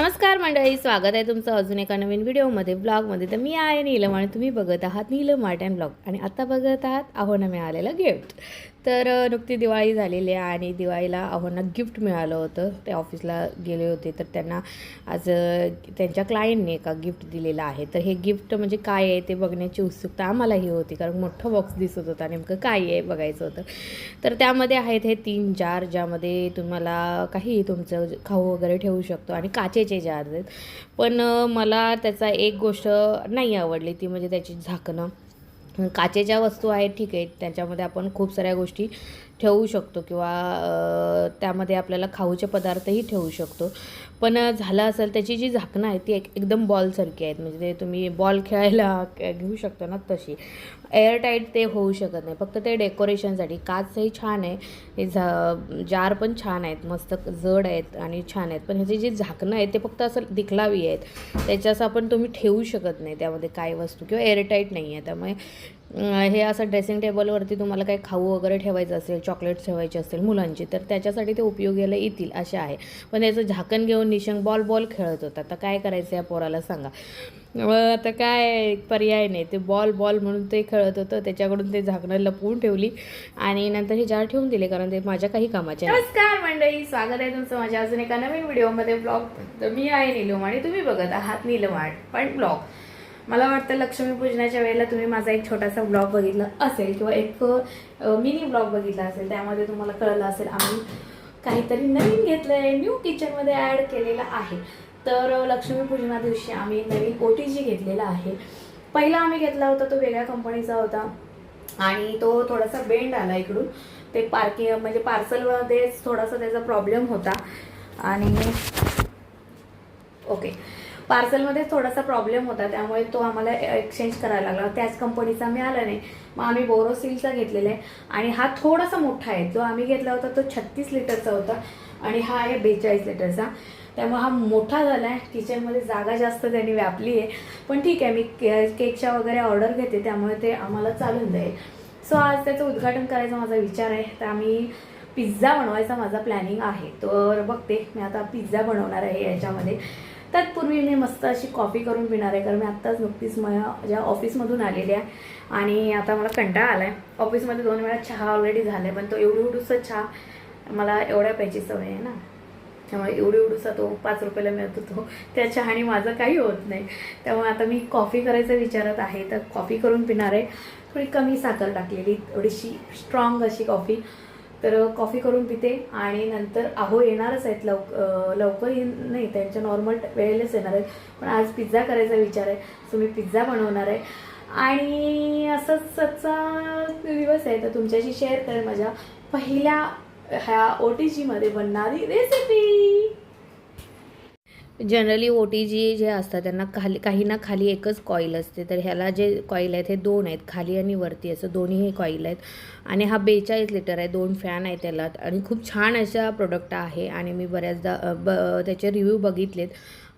नमस्कार मंडळी स्वागत आहे तुमचं अजून एका नवीन व्हिडिओमध्ये ब्लॉगमध्ये. तर मी आहे नीलम आणि तुम्ही बघत आहात नीलम आर्ट अँड ब्लॉग. आणि आता बघत आहात आव्हानं मिळालेलं गिफ्ट. तर नुकती दिवाळी झालेली आहे आणि दिवाळीला आव्हांना गिफ्ट मिळालं होतं. ते ऑफिसला गेले होते. तर त्यांना आज त्यांच्या क्लायंटने एका गिफ्ट दिलेलं आहे. तर हे गिफ्ट म्हणजे काय आहे ते बघण्याची उत्सुकता आम्हालाही होती. कारण मोठं बॉक्स दिसत होता नेमकं काय आहे बघायचं होतं. तर त्यामध्ये आहेत हे तीन जार ज्यामध्ये तुम्हाला काही तुमचं खाऊ वगैरे ठेवू शकतो आणि काचेचे जार आहेत. पण मला त्याचा एक गोष्ट नाही आवडली. ती म्हणजे त्याची झाकणं. काचेच्या वस्तू आहेत ठीक आहे. त्याच्यामध्ये आपण खूप साऱ्या गोष्टी ठेवू शकतो किंवा त्यामध्ये आपल्याला खाऊचे पदार्थही ठेवू शकतो. पण झालं असेल त्याची जी झाकणं आहे ती एक एकदम बॉलसारखी आहेत. म्हणजे ते तुम्ही बॉल खेळायला घेऊ शकतो ना तशी. एअरटाईट ते होऊ शकत नाही. फक्त ते डेकोरेशनसाठी. काचही छान आहे. हे झा जार पण छान आहेत. मस्त जड आहेत आणि छान आहेत. पण ह्याची जी झाकणं आहेत ते फक्त असं दिखलावी आहेत. त्याच्या असं आपण तुम्ही ठेवू शकत नाही त्यामध्ये काय वस्तू किंवा एअरटाईट नाही आहे. त्यामुळे हे असं ड्रेसिंग टेबलवरती तुम्हाला काही खाऊ वगैरे ठेवायचं असेल चॉकलेट्स ठेवायचे असेल मुलांची तर त्याच्यासाठी ते उपयोगाला येतील असे आहे. पण त्याचं झाकण घेऊन निशंक बॉल बॉल खेळत होता. तर काय करायचं या पोराला सांगा. आता काय पर्याय नाही. ते बॉल बॉल म्हणून ते खेळत होतं. त्याच्याकडून ते झाकणं लपवून ठेवली आणि नंतर हे जार ठेवून दिले कारण ते माझ्या काही कामाचे नाही. नमस्कार मंडळी स्वागत आहे तुमचं माझ्या अजून एका नवीन व्हिडिओमध्ये ब्लॉग तर मी आहे नीलम आणि तुम्ही बघत आहात नीलम पण ब्लॉग मला वाटतं लक्ष्मीपूजनाच्या वेळेला तुम्ही माझा एक छोटासा ब्लॉग बघितला असेल किंवा एक मिनी ब्लॉग बघितला असेल. त्यामध्ये तुम्हाला कळलं असेल आम्ही काहीतरी नवीन घेतलं आहे न्यू किचनमध्ये ॲड केलेलं आहे. तर लक्ष्मीपूजना दिवशी आम्ही नवीन ओ टी जी घेतलेला आहे. पहिला आम्ही घेतला होता तो वेगळ्या कंपनीचा होता. आणि तो थोडासा बेंड आला इकडून. ते पार्किंग म्हणजे पार्सलमध्येच थोडासा त्याचा प्रॉब्लेम होता. आणि ओके पार्सलमध्ये थोडासा प्रॉब्लेम होता त्यामुळे तो आम्हाला एक्सचेंज करायला लागला. त्याच कंपनीचा मिळाला नाही. मग आम्ही बोरोसिलचा घेतलेला आहे. आणि हा थोडासा मोठा आहे. जो आम्ही घेतला होता तो छत्तीस लिटरचा होता. आणि हा आहे बेचाळीस लिटरचा. त्यामुळे हा मोठा झाला आहे. किचनमध्ये जागा जास्त त्यांनी व्यापली आहे. पण ठीक आहे मी के केकच्या वगैरे ऑर्डर घेते. त्यामुळे ते आम्हाला चालून जाईल. सो आज त्याचं उद्घाटन करायचा माझा विचार आहे. तर आम्ही पिझ्झा बनवायचा माझा प्लॅनिंग आहे. तर बघते मी आता पिझ्झा बनवणार आहे याच्यामध्ये. तत्पूर्वी मी मस्त अशी कॉफी करून पिणार आहे कारण मी आत्ताच नुकतीच माझ्या ऑफिसमधून आलेली आहे. आणि आता मला कंटाळा आला आहे ऑफिसमध्ये दोन वेळा चहा ऑलरेडी झाला आहे पण तो एवढी उडूसा चहा मला एवढ्या प्यायची सवय आहे ना. त्यामुळे एवढी उडूसा तो पाच रुपयाला मिळतो तो. त्या चहाने माझं काही होत नाही. त्यामुळे आता मी कॉफी करायचं विचारत आहे तर कॉफी करून पिणार आहे. थोडी कमी साखर टाकलेली थोडीशी स्ट्रॉंग अशी कॉफी तर कॉफी करून पिते आणि नंतर अहो येणारच आहेत लवक लवकर नाही त्यांच्या नॉर्मल वेळेलाच येणार आहेत. पण आज पिझ्झा करायचा विचार आहे सो मी पिझ्झा बनवणार आहे. आणि असंच आजचा दिवस आहे. तर तुमच्याशी शेअर कर माझ्या पहिल्या ह्या ओ टी जीमध्ये बनणारी recipe generally O T G जे असतात त्यांना खाली काही ना खाली एकच कॉईल असते. तर ह्याला जे कॉईल आहेत हे दोन आहेत. खाली आणि वरती असं दोन्ही हे कॉईल आहेत. आणि हा बेचाळीस लिटर आहे. दोन फॅन आहे त्याला. आणि खूप छान अशा प्रोडक्ट आहे. आणि मी बऱ्याचदा ब त्याचे रिव्ह्यू बघितलेत.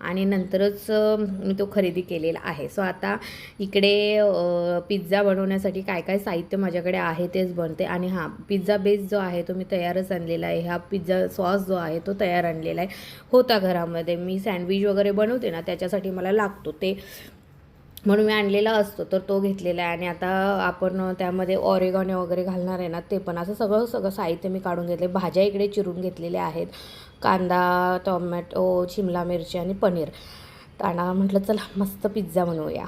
आणि नंतरच मी तो खरेदी केलेला आहे. सो आता इकडे पिझ्झा बनवण्यासाठी काय काय साहित्य माझ्याकडे आहे तेच बनते. आणि हां पिझ्झा बेस जो आहे तो मी तयारच आणलेला आहे. हा पिझ्झा सॉस जो आहे तो तयार आणलेला आहे. होता घरामध्ये. मी सँडविच वगैरे बनवते ना त्याच्यासाठी मला लागतो. ते म्हणून मी आणलेला असतो तर तो घेतलेला आहे. आणि आता आपण त्यामध्ये ऑरेगॉने वगैरे घालणार आहे ना ते पण. असं सगळं सगळं साहित्य मी काढून घेतले भाज्या इकडे चिरून घेतलेल्या आहेत. कांदा टोमॅटो शिमला मिरची आणि पनीर. तर म्हटलं चला मस्त पिझ्झा बनवूया.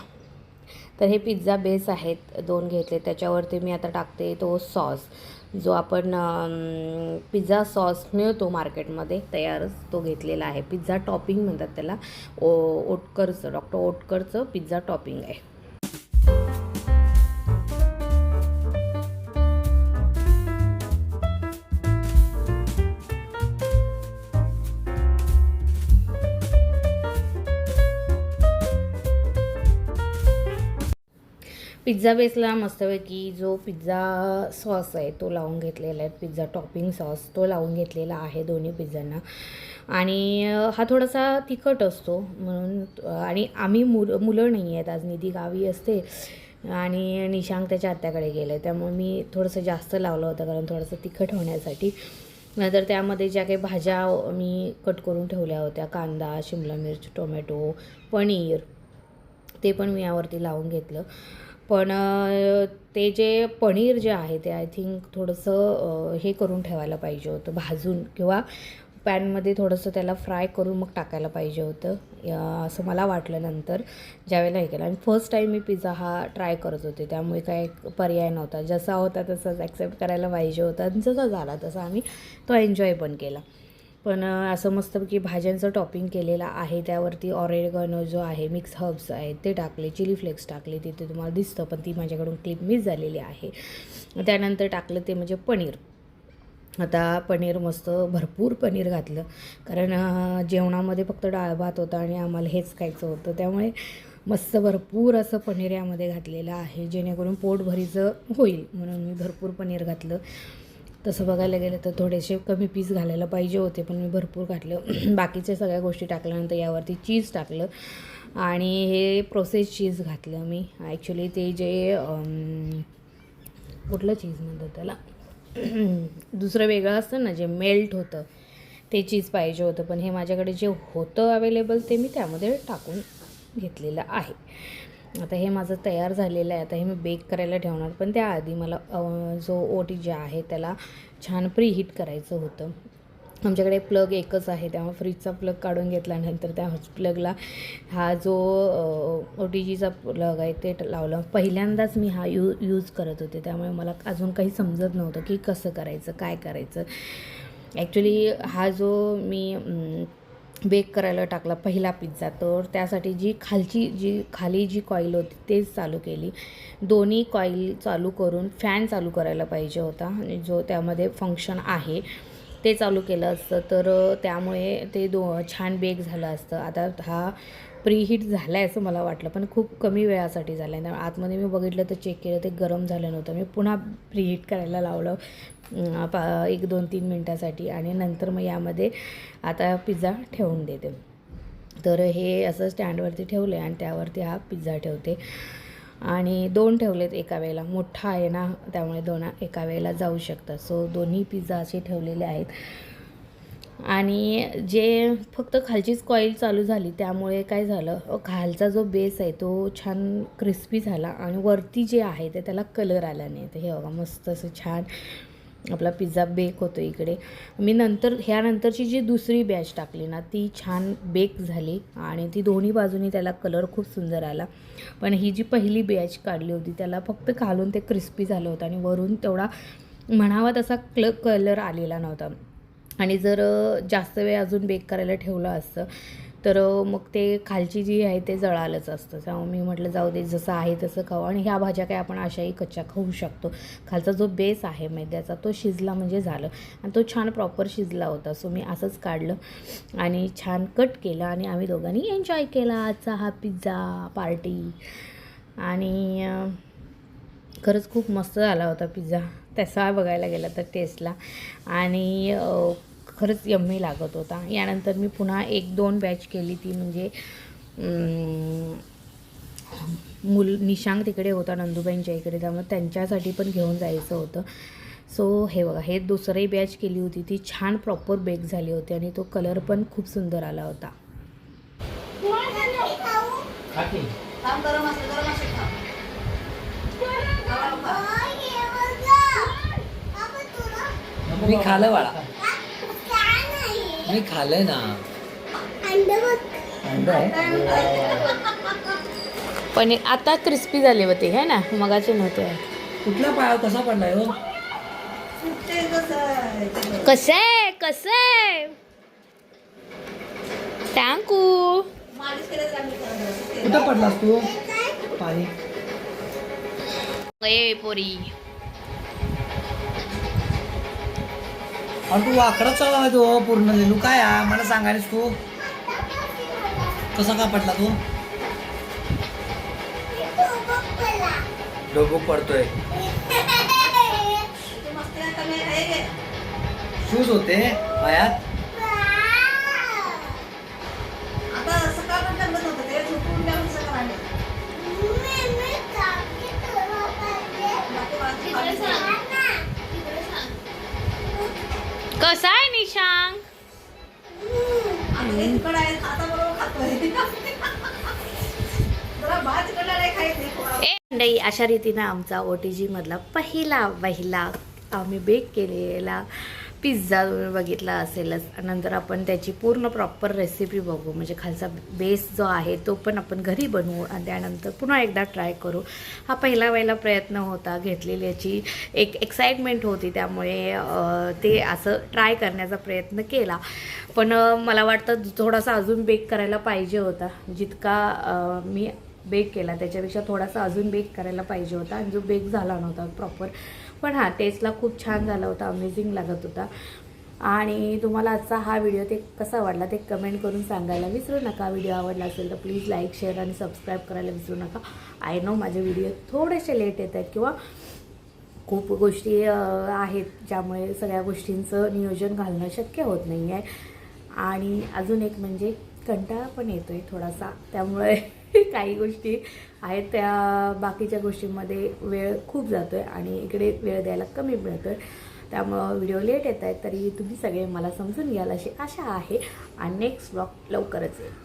तर हे पिझ्झा बेस आहेत. दोन घेतले. त्याच्यावरती मी आता टाकते तो सॉस. जो आपण पिझ्झा सॉस मिळतो मार्केटमध्ये तयारच तो घेतलेला आहे. पिझ्झा टॉपिंग म्हणतात त्याला. ओ ओटकरचं डॉक्टर ओटकरचं पिझ्झा टॉपिंग आहे. पिझ्झा बेसला मस्तपैकी जो पिझ्झा सॉस आहे तो लावून घेतलेला आहे पिझ्झा टॉपिंग सॉस तो लावून घेतलेला आहे दोन्ही पिझ्झांना. आणि हा थोडासा तिखट असतो म्हणून आणि आम्ही मुलं मुलं नाही आहेत आज निधी गावी असते आणि निशांक त्याच्या आत्याकडे गेले त्यामुळे मी थोडंसं जास्त लावलं होतं कारण थोडंसं तिखट होण्यासाठी. नंतर त्यामध्ये ज्या काही भाज्या मी कट करून ठेवल्या होत्या कांदा शिमला मिर्च टोमॅटो पनीर ते पण मी यावरती लावून घेतलं. पण ते जे पनीर जे आहे ते आय थिंक थोडंसं हे करून ठेवायला पाहिजे होतं भाजून किंवा पॅनमध्ये थोडंसं त्याला फ्राय करून मग टाकायला पाहिजे होतं. असं मला वाटलं नंतर ज्यावेळेला हे केलं. आणि फर्स्ट टाईम मी पिझ्झा हा ट्राय करत होते त्यामुळे काय पर्याय नव्हता. जसा होता तसाच ॲक्सेप्ट करायला पाहिजे होता. आणि जसा झाला तसा आम्ही तो एन्जॉय पण केला. पण असं मस्तपैकी भाज्यांचं टॉपिंग केलेलं आहे. त्यावरती ऑरेगनो जो आहे मिक्स हर्ब्स आहेत ते टाकले चिली फ्लेक्स टाकले तिथे तुम्हाला दिसतं पण ती माझ्याकडून क्लिप मिस झालेली आहे. त्यानंतर टाकलं ते म्हणजे पनीर. आता पनीर मस्त भरपूर पनीर घातलं. कारण जेवणामध्ये फक्त डाळ भात होता आणि आम्हाला हेच खायचं होतं. त्यामुळे मस्त भरपूर असं पनीर यामध्ये घातलेलं आहे. जेणेकरून पोटभरीचं होईल. म्हणून मी भरपूर पनीर घातलं. तसं बघायला गेलं तर थोडेसे कमी पीस घालायला पाहिजे होते पण मी भरपूर घातलं. बाकीच्या सगळ्या गोष्टी टाकल्यानंतर यावरती चीज टाकलं. आणि हे प्रोसेस चीज घातलं मी. ॲक्च्युली ते जे कुठलं चीज म्हणतात त्याला? दुसरं वेगळं असतं ना जे मेल्ट होतं ते चीज पाहिजे होतं. पण हे माझ्याकडे जे होतं अवेलेबल ते मी त्यामध्ये टाकून घेतलेलं आहे. आता हे माझं तयार झालेलं आहे. आता हे मी बेक करायला ठेवणार. पण त्याआधी मला जो ओटी जे आहे त्याला छान प्रीहीट करायचं होतं. आमच्याकडे प्लग एकच आहे. त्यामुळे फ्रीजचा प्लग काढून घेतल्यानंतर त्या प्लगला हा जो ओ टी जीचा प्लग आहे ते लावला. लावलं पहिल्यांदाच मी हा यू यूज करत होते. त्यामुळे मला अजून काही समजत नव्हतं की कसं करायचं काय करायचं. ॲक्च्युली हा जो मी बेक करायला टाकला पहिला पिझ्झा तर त्यासाठी जी खालची जी खाली जी कॉईल होती तेच चालू केली. दोन्ही कॉईल चालू करून फॅन चालू करायला पाहिजे होता. आणि जो त्यामध्ये फंक्शन आहे ते चालू केलं असतं. तर त्यामुळे ते दो छान बेक झालं असतं. आता हा प्रीहीट झाला आहे असं मला वाटलं पण खूप कमी वेळासाठी झालं आहे त्यामुळे आतमध्ये मी बघितलं तर चेक केलं ते गरम झालं नव्हतं. मी पुन्हा प्रीहीट करायला लावलं पा एक दोन तीन मिनटासाठी. आणि नंतर मग यामध्ये आता पिझ्झा ठेवून देते. तर हे असं स्टँडवरती ठेवलं आहे आणि त्यावरती हा पिझ्झा ठेवते. आणि दोन ठेवलेत एका वेळेला. मोठा आहे ना त्यामुळे दोन एका वेळेला जाऊ शकतात. सो दोन्ही पिझ्झा असे ठेवलेले आहेत. आणि जे फक्त खालचीच कॉईल चालू झाली त्यामुळे काय झालं खालचा जो बेस आहे तो छान क्रिस्पी झाला आणि वरती जे आहे ते त्याला कलर आला नाही तर हे बघा मस्त असं छान आपला पिझ्झा बेक होतो इकडे. मी नंतर ह्यानंतरची जी दुसरी बॅच टाकली ना ती छान बेक झाली आणि ती दोन्ही बाजूनी त्याला कलर खूप सुंदर आला. पण ही जी पहिली बॅच काढली होती त्याला फक्त खालून ते क्रिस्पी झालं होतं आणि वरून तेवढा म्हणावा तसा क्ल कलर आलेला नव्हता. आणि जर जास्त वेळ अजून बेक करायला ठेवलं असतं तर मग ते खालची जी आहे ते जळालंच असतं. त्यामुळे मी म्हटलं जाऊ दे जसं आहे तसं खाऊ. आणि ह्या भाज्या काय आपण अशाही कच्च्या खाऊ शकतो. खालचा जो बेस आहे मैद्याचा तो शिजला म्हणजे झालं. आणि तो छान प्रॉपर शिजला होता. सो मी असंच काढलं आणि छान कट केलं आणि आम्ही दोघांनी एन्जॉय केला. आजचा हा पिझ्झा पार्टी आणि खरंच खूप मस्त झाला होता पिझ्झा तसा बघायला गेला तर टेस्टला आणि खरंच यम्मी लागत होता. यानंतर मी पुन्हा एक दोन बॅच केली ती म्हणजे मुल निशांक तिकडे होता नंदुबाईंच्या इकडे. त्यामुळे त्यांच्यासाठी पण घेऊन जायचं होतं. सो हे बघा हे दुसरी बॅच केली होती. ती छान प्रॉपर बेक झाली होती आणि तो कलर पण खूप सुंदर आला होता. मी खाल्लं बाळा. मी खाल्लंय ना. अंड आहे? पनीर आता क्रिस्पी झाले होते है ना? मगाचे नव्हते. कुठला पाय कसा पडलाय हो? कसं आहे. कसे कसे टँकू. कुठं पडलास तू? पाणी. ए पोरी. अरे तू वाकडा चालला तो पूर्ण लिलू काय हा? मला सांगायला तू. कसा का पडला तू? डोबूक पडतोय. शूज होते पायात आता सकाळपर्यंत थोडा. ए मंडई अशा रीतीनं आमचा ओ टी जीमधला पहिला पहिला आम्ही बेक केलेला. पिझ्झा तुम्ही बघितला असेलच नंतर आपण त्याची पूर्ण प्रॉपर रेसिपी बघू. म्हणजे खालचा बेस जो आहे तो पण आपण घरी बनवू आणि त्यानंतर पुन्हा एकदा ट्राय करू. हा पहिला पहिला प्रयत्न होता घेतलेली याची. एक एक्साइटमेंट होती त्यामुळे ते असं ट्राय करण्याचा प्रयत्न केला. पण मला वाटतं थोडासा अजून बेक करायला पाहिजे होता. जितका मी बेक केला त्याच्यापेक्षा थोडासा अजून बेक करायला पाहिजे होता. आणि जो बेक झाला नव्हता प्रॉपर पण हां टेस्टला खूप छान झाला होता अमेझिंग लागत होता. आणि तुम्हाला आजचा हा व्हिडिओ ते कसा वाटला ते कमेंट करून सांगायला विसरू नका. व्हिडिओ आवडला असेल तर प्लीज लाईक शेअर आणि सबस्क्राईब करायला विसरू नका. आय नो माझे व्हिडिओ थोडेसे लेट येत आहेत किंवा खूप गोष्टी आहेत ज्यामुळे सगळ्या गोष्टींचं नियोजन घालणं शक्य होत नाही आहे आणि अजून एक म्हणजे कंटाळा पण येतो आहे थोडासा. त्यामुळे काही गोष्टी आहेत. त्या बाकीच्या गोष्टींमध्ये वेळ खूप जातो आहे आणि इकडे वेळ द्यायला कमी मिळतो आहे त्यामुळं व्हिडिओ लेट येत आहेत तरी तुम्ही सगळे मला समजून घ्याल अशी आशा आहे. आणि नेक्स्ट ब्लॉग लवकरच येईल.